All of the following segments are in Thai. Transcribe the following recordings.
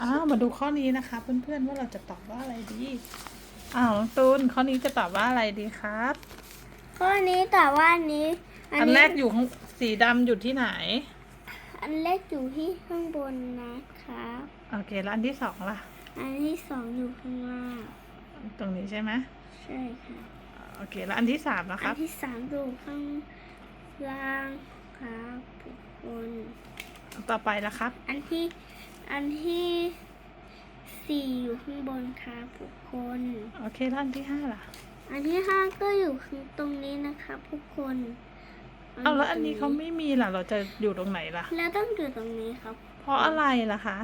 อ้าวมาดูข้อนี้นะคะ เพื่อนๆว่าเราจะตอบว่าอะไรดีอ้าวน้องตูนข้อนี้จะตอบว่าอะไรดีครับ ข้อนี้แต่ว่าอันนี้อันแรกอยู่ข้างสีดำอยู่ที่ไหน อันแรกอยู่ที่ข้างบนนะครับ โอเค แล้วอันที่สองล่ะ อันที่สองอยู่ข้างล่างตรงนี้ใช่ไหมใช่ค่ะ โอเค แล้วอันที่สามนะคอัรันบที่สามอยู่ข้างล่างครับทุกคน ต่อไปละครับ อันที่ อันที่สี่อยู่ข้างบนครับทุกคน โอเคแล้วอันที่ห้าล่ะ อันที่ห้าก็อยู่ข้างตรงนี้นะครับทุกคนเอาแล้วอันนี้เขาไม่มีล่ะ เราจะอยู่ตรงไหนล่ะ แล้วต้องอยู่ตรงนี้ครับ เพราะอะไรล่ะคะ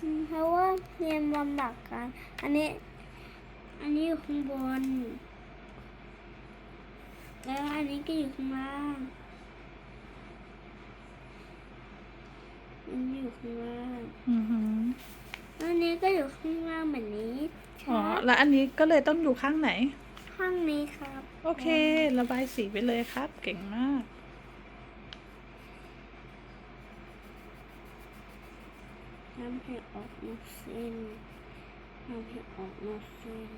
อืมเพราะว่าเรียนลำบากกัน อันนี้ อันนี้อยู่ข้างบน แล้วอันนี้ก็อยู่ข้างล่าง อันนี้อยู่ข้างล่างอือหืออันนี้ก็อยู่ข้างล่างแบบนี้คอ๋อรับแล้วอันนี้ก็เลยต้องอยู่ข้างไหน ข้างนี้ครับ โอเค ระบายสีไปเลยครับ เก่งมาก ทำให้ออกมาเส้นทำให้ออกมาเส้น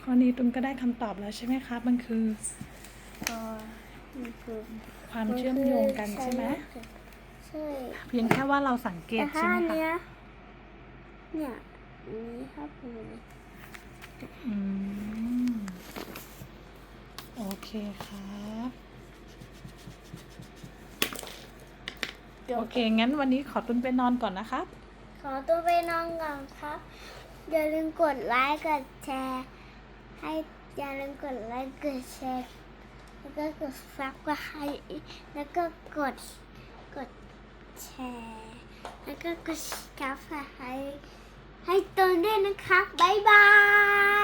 ข้อนี้ตุนก็ได้คำตอบแล้วใช่ไหมครับ มันคือ ก็มันคือความเชื่อมโยงกันใช่ไหมใช่เพียงแค่ว่าเราสังเกแต่ตถ้าใช่ไหมอันคะเนี้ยเนี่ยอันนี้ครับผมอืมโอเคครับโอเค งั้นวันนี้ขอตุนไปนอนก่อนนะครับ ขอตัวไปนอนก่อนครับอย่าลืมกดไลค์กดแชร์ ให้อย่าลืมกดไลค์กดแชร์ แล้วก็กดซับก็ให้แล้วก็กดกดแชร์แล้วก็กดซับให้ให้ตนด้วยนะครับ บ๊าย